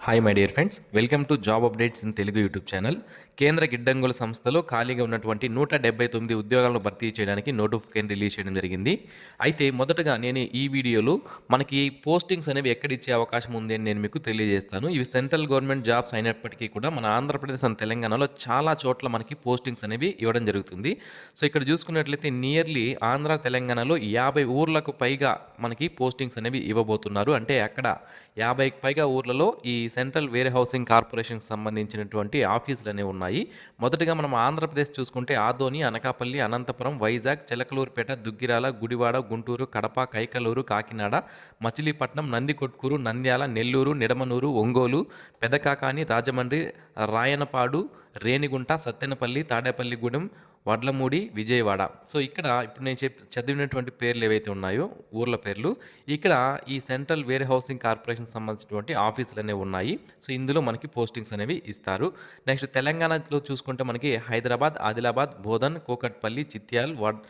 Hi my dear friends welcome to job updates in Telugu YouTube channel కేంద్ర గిడ్డంగుల సంస్థలో ఖాళీగా ఉన్నటువంటి నూట డెబ్బై తొమ్మిది ఉద్యోగాలను భర్తీ చేయడానికి నోటిఫికేషన్ రిలీజ్ చేయడం జరిగింది. అయితే మొదటగా నేను ఈ వీడియోలో మనకి పోస్టింగ్స్ అనేవి ఎక్కడ ఇచ్చే అవకాశం ఉంది అని నేను మీకు తెలియజేస్తాను. ఇవి సెంట్రల్ గవర్నమెంట్ జాబ్స్ అయినప్పటికీ కూడా మన ఆంధ్రప్రదేశ్ అండ్ తెలంగాణలో చాలా చోట్ల మనకి పోస్టింగ్స్ అనేవి ఇవ్వడం జరుగుతుంది. సో ఇక్కడ చూసుకున్నట్లయితే నియర్లీ ఆంధ్ర తెలంగాణలో యాభై ఊర్లకు పైగా మనకి పోస్టింగ్స్ అనేవి ఇవ్వబోతున్నారు. అంటే అక్కడ యాభైకి పైగా ఊర్లలో ఈ సెంట్రల్ వేర్ హౌసింగ్ కార్పొరేషన్కి సంబంధించినటువంటి ఆఫీసులు అనేవి ఉన్నాయి. మొదటగా మనం ఆంధ్రప్రదేశ్ చూసుకుంటే ఆదోని అనకాపల్లి అనంతపురం వైజాగ్ చిలకలూరుపేట దుగ్గిరాల గుడివాడ గుంటూరు కడప కైకలూరు కాకినాడ మచిలీపట్నం నందికొట్కూరు నంద్యాల నెల్లూరు నిడమనూరు ఒంగోలు పెదకాకాని రాజమండ్రి రాయనపాడు రేణిగుంట సత్తెనపల్లి తాడేపల్లిగూడెం వడ్లమూడి విజయవాడ. సో ఇక్కడ ఇప్పుడు నేను చెప్ చదివినటువంటి పేర్లు ఏవైతే ఉన్నాయో ఊర్ల పేర్లు ఇక్కడ ఈ సెంట్రల్ వేర్ హౌసింగ్ కార్పొరేషన్ సంబంధించినటువంటి ఆఫీసులు అనేవి ఉన్నాయి. సో ఇందులో మనకి పోస్టింగ్స్ అనేవి ఇస్తారు. నెక్స్ట్ తెలంగాణలో చూసుకుంటే మనకి హైదరాబాద్ ఆదిలాబాద్ బోధన్ కోకట్పల్లి చిత్యాల్ వడ్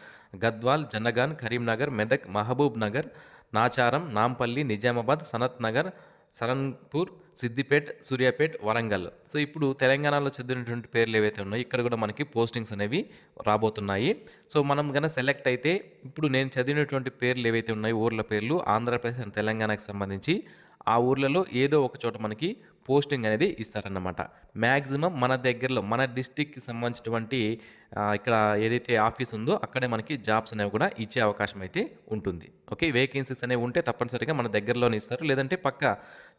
గద్వాల్ జనగాన్ కరీంనగర్ మెదక్ మహబూబ్ నగర్ నాచారం నాంపల్లి నిజామాబాద్ సనత్ నగర్ సరన్పూర్ సిద్దిపేట్ సూర్యాపేట్ వరంగల్. సో ఇప్పుడు తెలంగాణలో చదివినటువంటి పేర్లు ఏవైతే ఉన్నాయో ఇక్కడ కూడా మనకి పోస్టింగ్స్ అనేవి రాబోతున్నాయి. సో మనం కనుక సెలెక్ట్ అయితే ఇప్పుడు నేను చదివినటువంటి పేర్లు ఏవైతే ఉన్నాయో ఊర్ల పేర్లు ఆంధ్రప్రదేశ్ అండ్ తెలంగాణకు సంబంధించి ఆ ఊర్లలో ఏదో ఒక చోట మనకి పోస్టింగ్ అనేది ఇస్తారన్నమాట. మ్యాక్సిమం మన దగ్గరలో మన డిస్టిక్కి సంబంధించినటువంటి ఇక్కడ ఏదైతే ఆఫీస్ ఉందో అక్కడే మనకి జాబ్స్ అనేవి కూడా ఇచ్చే అవకాశం అయితే ఉంటుంది. ఓకే వేకెన్సీస్ అనేవి ఉంటే తప్పనిసరిగా మన దగ్గరలోనే ఇస్తారు లేదంటే పక్క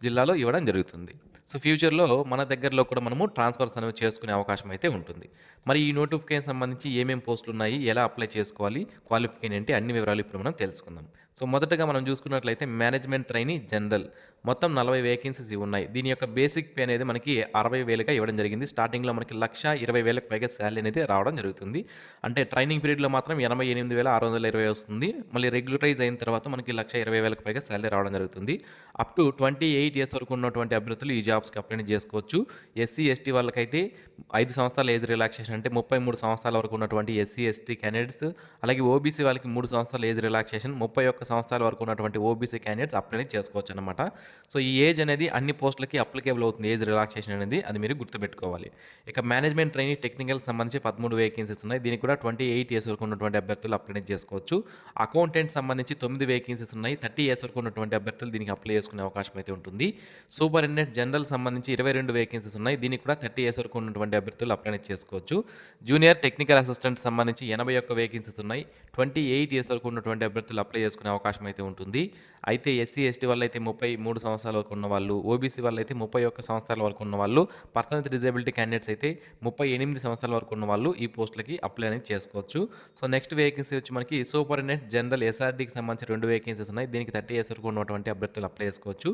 జిల్లాలో ఇవ్వడం జరుగుతుంది. సో ఫ్యూచర్లో మన దగ్గరలో కూడా మనము ట్రాన్స్ఫర్స్ అనేవి చేసుకునే అవకాశం అయితే ఉంటుంది. మరి ఈ నోటిఫికేషన్ సంబంధించి ఏమేమి పోస్టులు ఉన్నాయి ఎలా అప్లై చేసుకోవాలి క్వాలిఫికేషన్ ఏంటి అన్ని వివరాలు ఇప్పుడు మనం తెలుసుకుందాం. సో మొదటగా మనం చూసుకున్నట్లయితే మేనేజ్మెంట్ ట్రైనీ జనరల్. మొత్తం నలభై వేకెన్సీస్ ఉన్నాయి. దీని యొక్క బేసిక్ పే అనేది మనకి అరవై వేలుగా ఇవ్వడం జరిగింది. స్టార్టింగ్లో మనకి లక్ష ఇరవై వేలకు పైగా శాలరీ అనేది రావడం జరుగుతుంది. అంటే ట్రైనింగ్ పీరియడ్లో మాత్రం ఎనభై ఎనిమిది వేల ఆరు వందల ఇరవై వస్తుంది. మళ్ళీ రెగ్యులరైజ్ అయిన తర్వాత మనకి లక్ష ఇరవై వేలకు పైగా శాలరీ రావడం జరుగుతుంది. Up to twenty eight years వరకు ఉన్నటువంటి అభ్యర్థులు ఈ జాబ్స్కి అప్లై చేసుకోవచ్చు. ఎస్సీ ఎస్టీ వాళ్ళకైతే ఐదు సంవత్సరాల ఏజ్ రిలాక్సేషన్ అంటే ముప్పై మూడు సంవత్సరాల వరకు ఉన్నటువంటి ఎస్సీ ఎస్టీ క్యాండిడేట్స్ అలాగే ఓబీసీ వాళ్ళకి మూడు సంవత్సరాల ఏజ్ రిలాక్సేషన్ ముప్పై ఒక్క సంవత్సరాల వరకు ఉన్నటువంటి ఓబీసీ క్యాండిడేట్స్ అప్లై చేసుకోవచ్చు అనమాట సో ఈ ఏజ్ అనేది అన్ని పోస్టులకి అప్లికేబుల్ అవుతుంది. ఏజ్ రిలాక్సేషన్ అనేది అది మీరు గుర్తుపెట్టుకోవాలి. ఇక మేనేజ్మెంట్ ట్రైనింగ్ టెక్నికల్ సంబంధించి పదమూడు వేకెన్సీస్ ఉన్నాయి. దీనికి కూడా ట్వంటీ ఎయిట్ ఇయర్స్ వరకు ఉన్నటువంటి అభ్యర్థులు అప్లై చేసుకోవచ్చు. అకౌంటెంట్ సంబంధించి తొమ్మిది వేకెన్సీస్ ఉన్నాయి. థర్టీ ఇయర్స్ వరకు ఉన్నటువంటి అభ్యర్థులు దీనికి అప్లై చేసుకునే అవకాశం అయితే ఉంటుంది. సూపరింటెండెంట్ జనరల్ సంబంధించి ఇరవై రెండు వేకెన్సీస్ ఉన్నాయి. దీనికి కూడా థర్టీ ఇయర్స్ వరకు ఉన్నటువంటి అభ్యర్థులు అప్లై చేసుకోవచ్చు. జూనియర్ టెక్నికల్ అసిస్టెంట్ సంబంధించి ఎనభై ఒక్క వేకెన్సీస్ ఉన్నాయి. ట్వంటీ ఎయిట్ ఇయర్స్ వరకు ఉన్నటువంటి అభ్యర్థులు అప్లై చేసుకునే అవకాశం అయితే ఉంటుంది. అయితే ఎస్సీ ఎస్టీ వాళ్ళు అయితే ముప్పై మూడు సంవత్సరాల వరకు ఉన్న వాళ్ళు ఓబీసీ వాళ్ళు అయితే ముప్పై ఒక్క సంవత్సరాల వరకు ఉన్న వాళ్ళు పర్సనల్ డిజేబిలిటీ క్యాండిడేట్స్ అయితే ముప్పై ఎనిమిది సంవత్సరాల వరకు ఉన్న వాళ్ళు ఈ పోస్టులకి అప్లై అనేది చేసుకోవచ్చు. సో నెక్స్ట్ వేకెన్సీ వచ్చి మనకి సూపరింటెండెంట్ జనరల్ ఎస్ఆర్డీకి సంబంధించి రెండు వేకెన్సీస్ ఉన్నాయి. దీనికి థర్టీ ఇయర్స్ వరకు ఉన్నటువంటి అభ్యర్థులు అప్లై చేసుకోవచ్చు.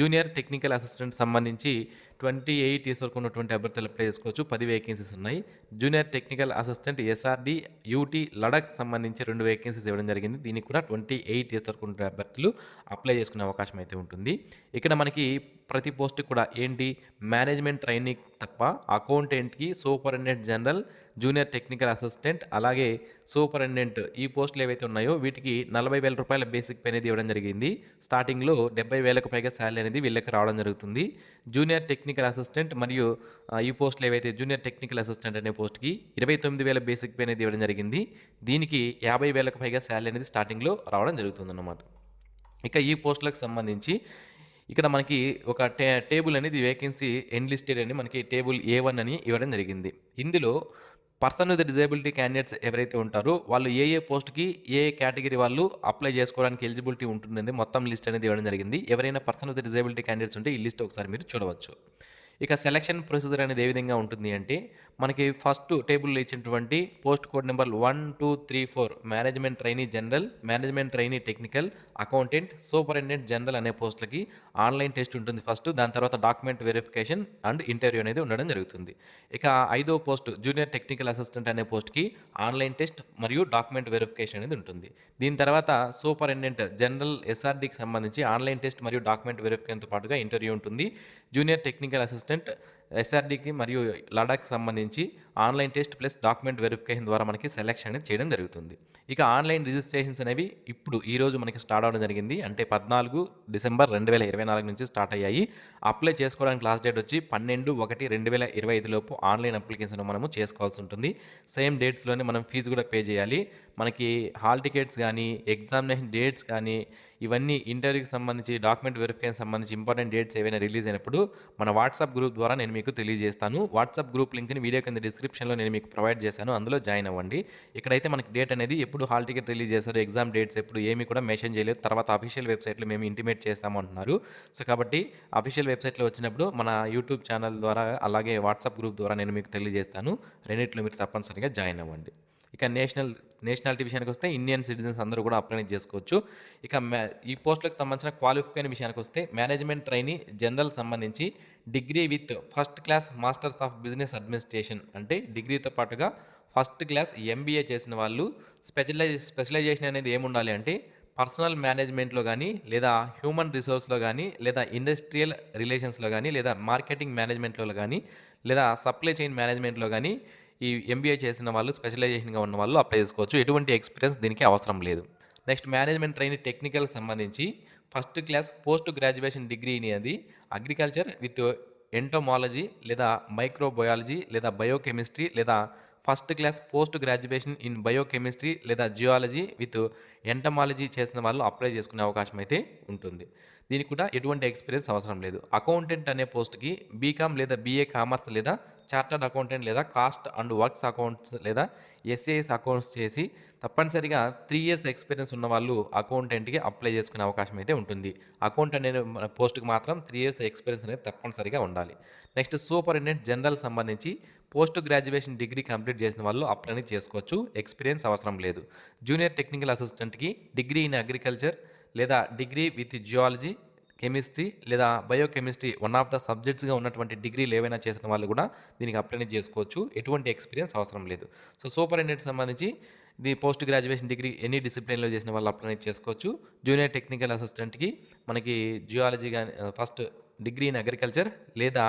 జూనియర్ టెక్నికల్ అసిస్టెంట్ సంబంధించి ట్వంటీ ఎయిట్ ఇయర్స్ వరకు ఉన్నటువంటి అభ్యర్థులు అప్లై చేసుకోవచ్చు. పది వేకెన్సీస్ ఉన్నాయి. Junior technical assistant SRD UT Ladakh సంబంధించి రెండు వేకెన్సీస్ ఇవ్వడం జరిగింది. దీనికి కూడా ట్వంటీ ఎయిట్ ఇయర్స్ వరకు ఉన్న అభ్యర్థులు అప్లై చేసుకునే అవకాశం అయితే ఉంటుంది. ఇక్కడ మనకి ప్రతి పోస్ట్ కూడా ఏంటి? మేనేజ్మెంట్ ట్రైనింగ్ తప్ప అకౌంటెంట్కి superintendent general junior technical assistant అలాగే సూపరింటెండెంట్ ఈ పోస్టులు ఏవైతే ఉన్నాయో వీటికి నలభై వేల రూపాయల బేసిక్ పే అనేది ఇవ్వడం జరిగింది. స్టార్టింగ్లో డెబ్బై వేలకు పైగా శాలరీ అనేది వీళ్ళకి రావడం జరుగుతుంది. జూనియర్ టెక్నికల్ అసిస్టెంట్ మరియు ఈ పోస్టులు ఏవైతే జూనియర్ టెక్నికల్ అసిస్టెంట్ అనే పోస్ట్కి ఇరవై తొమ్మిది వేల బేసిక్ పే అనేది ఇవ్వడం జరిగింది. దీనికి యాభై వేలకు పైగా శాలరీ అనేది స్టార్టింగ్లో రావడం జరుగుతుంది అన్నమాట ఇక ఈ పోస్టులకు సంబంధించి ఇక్కడ మనకి ఒక టే టేబుల్ అనేది వేకెన్సీ ఎన్లిస్టెడ్ అని మనకి టేబుల్ ఏ వన్ అని ఇవ్వడం జరిగింది. ఇందులో పర్సన్ విత్ డిజేబిలిటీ క్యాండిడేట్స్ ఎవరైతే ఉంటారో వాళ్ళు ఏ ఏ పోస్ట్కి ఏ ఏ కేటగిరీ వాళ్ళు అప్లై చేసుకోవడానికి ఎలిజిబిలిటీ ఉంటుంది మొత్తం లిస్ట్ అనేది ఇవ్వడం జరిగింది. ఎవరైనా పర్సన్ విత్ డిజేబిలిటీ క్యాండిడేట్స్ ఉంటే ఈ లిస్ట్ ఒకసారి మీరు చూడవచ్చు. ఇక సెలక్షన్ ప్రొసీజర్ అనేది ఏ విధంగా ఉంటుంది అంటే మనకి ఫస్ట్ టేబుల్లో ఇచ్చినటువంటి post code number one two three four management trainee general management trainee technical accountant superintendent general అనే పోస్టులకి ఆన్లైన్ టెస్ట్ ఉంటుంది ఫస్ట్ దాని తర్వాత డాక్యుమెంట్ వెరిఫికేషన్ అండ్ ఇంటర్వ్యూ అనేది ఉండడం జరుగుతుంది. ఇక ఐదో పోస్ట్ జూనియర్ టెక్నికల్ అసిస్టెంట్ అనే పోస్ట్కి ఆన్లైన్ టెస్ట్ మరియు డాక్యుమెంట్ వెరిఫికేషన్ అనేది ఉంటుంది. దీని తర్వాత సూపరింటెండెంట్ జనరల్ ఎస్ఆర్డీకి సంబంధించి ఆన్లైన్ టెస్ట్ మరియు డాక్యుమెంట్ వెరిఫికేషన్తో పాటుగా ఇంటర్వ్యూ ఉంటుంది. జూనియర్ టెక్నికల్ అసిస్టెంట్ ఎస్ఆర్డీకి మరియు లడాక్ సంబంధించి online test plus document verification ద్వారా మనకి సెలెక్షన్ అనేది చేయడం జరుగుతుంది. ఇక ఆన్లైన్ రిజిస్ట్రేషన్స్ అనేవి ఇప్పుడు ఈ రోజు మనకి స్టార్ట్ అవడం జరిగింది. అంటే పద్నాలుగు డిసెంబర్ రెండు వేల ఇరవై నాలుగు నుంచి స్టార్ట్ అయ్యాయి. అప్లై చేసుకోవడానికి లాస్ట్ డేట్ వచ్చి పన్నెండు ఒకటి రెండు వేల ఇరవై ఐదు లోపు ఆన్లైన్ అప్లికేషన్ మనము చేసుకోవాల్సి ఉంటుంది. సేమ్ డేట్స్లోనే మనం ఫీజు కూడా పే చేయాలి. మనకి హాల్ టికెట్స్ కానీ ఎగ్జామినేషన్ డేట్స్ కానీ ఇవన్నీ ఇంటర్వ్యూకి సంబంధించి డాక్యుమెంట్ వెరిఫికేషన్ సంబంధించి ఇంపార్టెంట్ డేట్స్ ఏవైనా రిలీజ్ అయినప్పుడు మన వాట్సాప్ గ్రూప్ ద్వారా నేను మీకు తెలియజేస్తాను. వాట్సాప్ గ్రూప్ లింక్ని వీడియో కింద డిస్క్రిప్షన్లో నేను మీకు ప్రొవైడ్ చేశాను. అందులో జాయిన్ అవ్వండి. ఇక్కడైతే మనకి డేట్ అనేది ఎప్పుడు హాల్ టికెట్ రిలీజ్ చేశారు ఎగ్జామ్ డేట్స్ ఎప్పుడు ఏమి కూడా మెన్షన్ చేయలేదు. తర్వాత అఫీషియల్ వెబ్సైట్లో మేము ఇంటిమేట్ చేస్తాము అంటున్నారు. సో కాబట్టి అఫీషియల్ వెబ్సైట్లో వచ్చినప్పుడు మన యూట్యూబ్ ఛానల్ ద్వారా అలాగే వాట్సాప్ గ్రూప్ ద్వారా నేను మీకు తెలియజేస్తాను. రెండింటిలో మీరు తప్పనిసరిగా జాయిన్ అవ్వండి. ఇక నేషనల్ నేషనాలిటీ విషయానికి వస్తే ఇండియన్ సిటిజన్స్ అందరూ కూడా అప్లై చేసుకోవచ్చు. ఇక మ్యా ఈ పోస్టులకు సంబంధించిన క్వాలిఫికేషన్ విషయానికి వస్తే మేనేజ్మెంట్ ట్రైనీ జనరల్ సంబంధించి degree with first class masters of business administration అంటే డిగ్రీతో పాటుగా ఫస్ట్ క్లాస్ ఎంబీఏ చేసిన వాళ్ళు స్పెషలైజ్ స్పెషలైజేషన్ అనేది ఏముండాలి అంటే పర్సనల్ మేనేజ్మెంట్లో కానీ లేదా హ్యూమన్ రిసోర్స్లో కానీ లేదా ఇండస్ట్రియల్ రిలేషన్స్లో కానీ లేదా మార్కెటింగ్ మేనేజ్మెంట్లో కానీ లేదా సప్లై చైన్ మేనేజ్మెంట్లో కానీ ఈ ఎంబీఏ చేసిన వాళ్ళు స్పెషలైజేషన్గా ఉన్న వాళ్ళు అప్లై చేసుకోవచ్చు. ఎటువంటి ఎక్స్పీరియన్స్ దీనికి అవసరం లేదు. నెక్స్ట్ మేనేజ్మెంట్ ట్రైనింగ్ టెక్నికల్ సంబంధించి first class post graduation degree అనేది అగ్రికల్చర్ విత్ ఎంటోమాలజీ లేదా మైక్రోబయాలజీ లేదా బయోకెమిస్ట్రీ లేదా first class post graduation in biochemistry లేదా జియాలజీ విత్ ఎంటమాలజీ చేసిన వాళ్ళు అప్లై చేసుకునే అవకాశం అయితే ఉంటుంది. దీనికి కూడా ఎటువంటి ఎక్స్పీరియన్స్ అవసరం లేదు. అకౌంటెంట్ అనే పోస్ట్కి బీకామ్ లేదా బీఏ కామర్స్ లేదా చార్టర్డ్ అకౌంటెంట్ లేదా కాస్ట్ అండ్ వర్క్స్ అకౌంట్స్ లేదా ఎస్ఏఎస్ అకౌంట్స్ చేసి తప్పనిసరిగా త్రీ ఇయర్స్ ఎక్స్పీరియన్స్ ఉన్న వాళ్ళు అకౌంటెంట్కి అప్లై చేసుకునే అవకాశం అయితే ఉంటుంది. అకౌంట్ అనే పోస్ట్కి మాత్రం త్రీ ఇయర్స్ ఎక్స్పీరియన్స్ అనేది తప్పనిసరిగా ఉండాలి. నెక్స్ట్ సూపరింటెండెంట్ జనరల్ సంబంధించి పోస్ట్ గ్రాడ్యుయేషన్ డిగ్రీ కంప్లీట్ చేసిన వాళ్ళు అప్లై చేసుకోవచ్చు. ఎక్స్పీరియన్స్ అవసరం లేదు. జూనియర్ టెక్నికల్ అసిస్టెంట్ స్టూడెంట్కి డిగ్రీ ఇన్ అగ్రికల్చర్ లేదా డిగ్రీ విత్ జియాలజీ కెమిస్ట్రీ లేదా బయోకెమిస్ట్రీ వన్ ఆఫ్ ద సబ్జెక్ట్స్గా ఉన్నటువంటి డిగ్రీలు ఏవైనా చేసిన వాళ్ళు కూడా దీనికి అప్లై చేసుకోవచ్చు. ఎటువంటి ఎక్స్పీరియన్స్ అవసరం లేదు. సో సూపర్ సూపరింటెండెంట్ సంబంధించి ఇది పోస్ట్ గ్రాడ్యుయేషన్ డిగ్రీ ఎన్ని డిసిప్లిన్లో చేసిన వాళ్ళు అప్లై చేసుకోవచ్చు. జూనియర్ టెక్నికల్ అసిస్టెంట్కి మనకి జియాలజీ కానీ ఫస్ట్ డిగ్రీ ఇన్ అగ్రికల్చర్ లేదా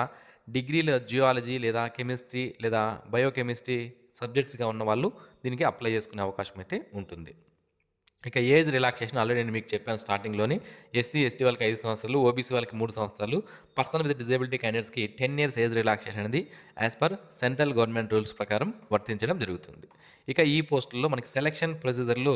డిగ్రీలో జియాలజీ లేదా కెమిస్ట్రీ లేదా బయోకెమిస్ట్రీ సబ్జెక్ట్స్గా ఉన్న వాళ్ళు దీనికి అప్లై చేసుకునే అవకాశం అయితే ఉంటుంది. ఇక ఏజ్ రిలాక్సేషన్ ఆల్రెడీ నేను మీకు చెప్పాను స్టార్టింగ్లోని. ఎస్సీ ఎస్టీ వాళ్ళకి ఐదు సంవత్సరాలు ఓబీసీ వాళ్ళకి మూడు సంవత్సరాలు. పర్సన్ విత్ డిజేబిలిటీ క్యాండిడేట్స్కి టెన్ ఇయర్స్ ఏజ్ రిలాక్సేషన్ అనేది as per central government rules ప్రకారం వర్తించడం జరుగుతుంది. ఇక ఈ పోస్టుల్లో మనకి సెలక్షన్ ప్రొసీజర్లో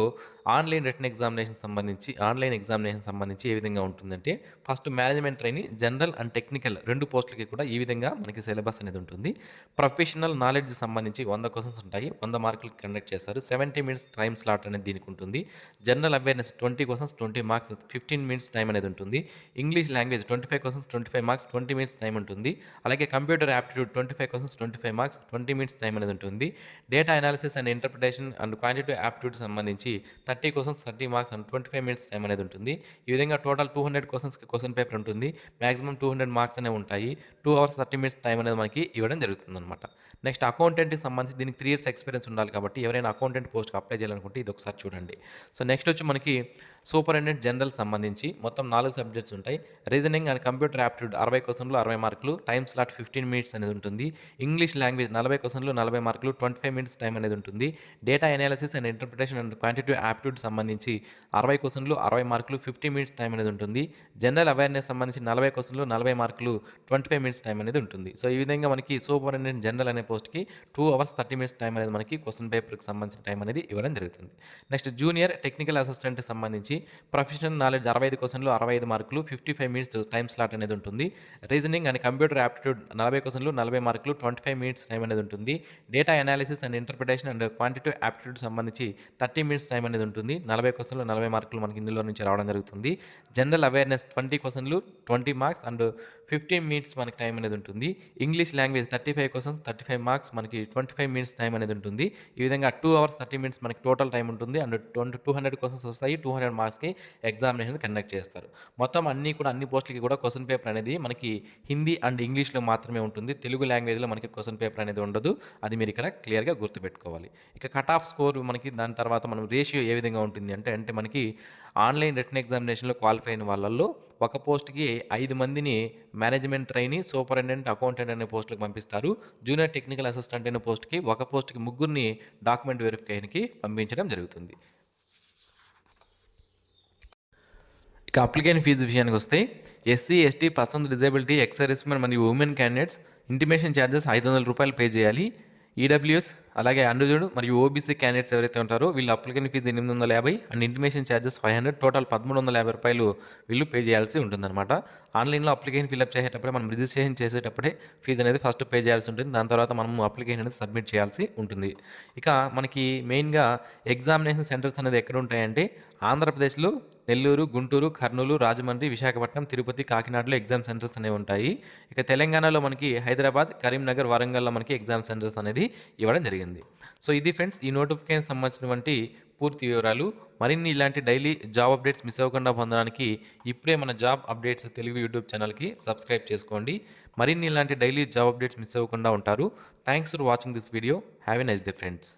ఆన్లైన్ రిటర్న్ ఎగ్జామినేషన్ సంబంధించి ఆన్లైన్ ఎగ్జామినేషన్ సంబంధించి ఏ విధంగా ఉంటుందంటే first management training general and technical రెండు పోస్టులకి కూడా ఈ విధంగా మనకి సిలబస్ అనేది ఉంటుంది. ప్రొఫెషనల్ నాలెడ్జ్ సంబంధించి వంద క్వశ్చన్స్ ఉంటాయి వంద మార్కులు కండక్ట్ చేస్తారు. సెవెంటీ మినిట్స్ టైం స్లాట్ అనేది దీనికి ఉంటుంది. General awareness twenty questions twenty marks fifteen minutes time అనేది ఉంటుంది. English language twenty five questions twenty five marks twenty minutes time ఉంటుంది. అలాగే computer aptitude twenty five questions twenty five marks twenty minutes time అనేది ఉంటుంది. Data analysis and interpretation and quantity aptitude సంబంధించి thirty questions thirty marks and twenty five minutes time అనేది ఉంటుంది. ఈ విధంగా total two hundred క్వశ్చన్స్కి క్వశ్చన్ పేపర్ ఉంటుంది. Maximum two hundred marks అనేవి ఉంటాయి. Two hours thirty minutes time అనేది మనకి ఇవ్వడం జరుగుతుంది అనమాట నెక్స్ట్ అకౌంటెంట్కి సంబంధించి దీనికి త్రీ ఇయర్స్ ఎక్స్పీరియన్స్ ఉండాలి కాబట్టి ఎవరైనా అకౌంటెంట్ పోస్ట్కి అప్లై చేయాలనుకుంటే ఇది ఒకసారి చూడండి. సో నెక్స్ట్ వచ్చి మనకి సూపరింటెండెంట్ జనరల్ సంబంధించి మొత్తం నాలుగు సబ్జెక్ట్స్ ఉంటాయి. రీజనింగ్ అండ్ కంప్యూటర్ యాప్టిట్యూడ్ అరవై క్వశ్చన్లు అరవై మార్కులు టైం స్లాట్ ఫిఫ్టీన్ మినిట్స్ అనేది ఉంటుంది. ఇంగ్లీష్ లాంగ్వేజ్ నలభై క్వశ్చన్లు నలభై మార్కులు ట్వంటీ ఫైవ్ మినిట్స్ టైం అనేది ఉంటుంది. Data analysis and interpretation and quantitative aptitude సంబంధించి అరవై క్వశ్చన్లు అరవై మార్కులు ఫిఫ్టీ మినిట్స్ టైం అనేది ఉంటుంది. జనరల్ అవేర్నెస్ సంబంధించి నలభై క్వశ్చన్లు నలభై మార్కులు ట్వంటీ ఫైవ్ మినిట్స్ టైం అనేది ఉంటుంది. సో ఈ విధంగా మనకి సూపరింటెండెంట్ జనరల్ అనే పోస్ట్కి two hours thirty minutes time అనేది మనకి క్వశ్చన్ పేపర్కి సంబంధించిన టైం అనేది ఇవ్వడం జరుగుతుంది. నెక్స్ట్ జూనియర్ టెక్నికల్ అసిస్టెంట్ సంబంధించి ప్రొఫెషనల్ నాలెడ్జ్ అరవై ఐదు క్వశ్చన్లు అరవై ఐదు మార్కులు fifty five minutes time slot అనేది ఉంటుంది. రీజనింగ్ అండ్ కంప్యూటర్ యాప్టిట్యూడ్ నలభై క్వశ్చన్లు నలభై మార్కులు ట్వంటీ ఫైవ్ మినిట్స్ టైం అనేది ఉంటుంది. Data analysis and interpretation and quantitative aptitude సంబంధించి థర్టీ మినిట్స్ టైం అనేది ఉంటుంది. నలభై క్వశ్చన్లు నలభై మార్కులు మనకి ఇందులో నుంచి రావడం జరుగుతుంది. జనరల్ అవేర్నెస్ ట్వంటీ క్వశ్చన్లు twenty marks and fifteen minutes మనకి టైం అనేది ఉంటుంది. English language thirty five questions thirty five marks మనకి ట్వంటీ ఫైవ్ మినిట్స్ టైం అనేది ఉంటుంది. ఈ విధంగా టూ అవర్స్ థర్టీ మినిట్స్ మనకి టోటల్ టైం ఉంటుంది. And twenty two hundred questions వస్తాయి. టూ హండ్రెడ్ మార్క్స్కి ఎగ్జామినేషన్ కండక్ట్ చేస్తారు. మొత్తం అన్నీ కూడా అన్ని పోస్టులకి కూడా క్వశ్చన్ పేపర్ అనేది మనకి హిందీ అండ్ ఇంగ్లీష్లో మాత్రమే ఉంటుంది. తెలుగు లాంగ్వేజ్లో మనకి క్వశ్చన్ పేపర్ అనేది ఉండదు. అది మీరు ఇక్కడ క్లియర్గా గుర్తుపెట్టుకోవాలి. ఇక కట్ ఆఫ్ స్కోర్ మనకి దాని తర్వాత మనం రేషియో ఏ విధంగా ఉంటుంది అంటే అంటే మనకి ఆన్లైన్ రిటర్న్ ఎగ్జామినేషన్లో క్వాలిఫై అయిన వాళ్ళల్లో ఒక పోస్ట్కి ఐదు మందిని మేనేజ్మెంట్ ట్రైనీ సూపరింటెండెంట్ అకౌంటెంట్ అనే పోస్టులకు పంపిస్తారు. జూనియర్ టెక్నికల్ అసిస్టెంట్ అనే పోస్ట్కి ఒక పోస్ట్కి ముగ్గురిని డాక్యుమెంట్ వెరిఫికేషన్కి పంపించడం జరుగుతుంది. ఇక అప్లికేషన్ ఫీజు విషయానికి వస్తే SC ST person disability ex మరియు ఉమెన్ క్యాండిడేట్స్ ఇంటిమేషన్ ఛార్జెస్ ఐదు వందల రూపాయలు పే చేయాలి. ఈడబ్ల్యూఎస్ అలాగే అండుజుడు మరియు ఓబీసీ క్యాండిడేట్స్ ఎవరైతే ఉంటారో వీళ్ళు అప్లికేషన్ ఫీజు ఎనిమిది వందల యాభై and intimation charges five hundred total పదమూడు వందల యాభై రూపాయలు వీళ్ళు పే చేయాల్సి ఉంటుందన్నమాట. ఆన్లైన్లో అప్లికేషన్ ఫిల్అప్ చేసేటప్పుడే మనం రిజిస్ట్రేషన్ చేసేటప్పుడే ఫీజు అనేది ఫస్ట్ పే చేయాల్సి ఉంటుంది. దాని తర్వాత మనం అప్లికేషన్ అనేది సబ్మిట్ చేయాల్సి ఉంటుంది. ఇక మనకి మెయిన్గా ఎగ్జామినేషన్ సెంటర్స్ అనేది ఎక్కడ ఉంటాయంటే ఆంధ్రప్రదేశ్లో నెల్లూరు గుంటూరు కర్నూలు రాజమండ్రి విశాఖపట్నం తిరుపతి కాకినాడలో ఎగ్జామ్ సెంటర్స్ అనేవి ఉంటాయి. ఇక తెలంగాణలో మనకి హైదరాబాద్ కరీంనగర్ వరంగల్లో మనకి ఎగ్జామ్ సెంటర్స్ అనేది ఇవ్వడం జరిగింది. సో ఇది ఫ్రెండ్స్ ఈ నోటిఫికేషన్ సంబంధించినటువంటి పూర్తి వివరాలు. మరిన్ని ఇలాంటి డైలీ జాబ్ అప్డేట్స్ మిస్ అవ్వకుండా పొందడానికి ఇప్పుడే మన జాబ్ అప్డేట్స్ తెలుగు యూట్యూబ్ ఛానల్కి సబ్స్క్రైబ్ చేసుకోండి. మరిన్ని ఇలాంటి డైలీ జాబ్ అప్డేట్స్ మిస్ అవ్వకుండా ఉంటారు. Thanks for watching this video. Have a nice day friends.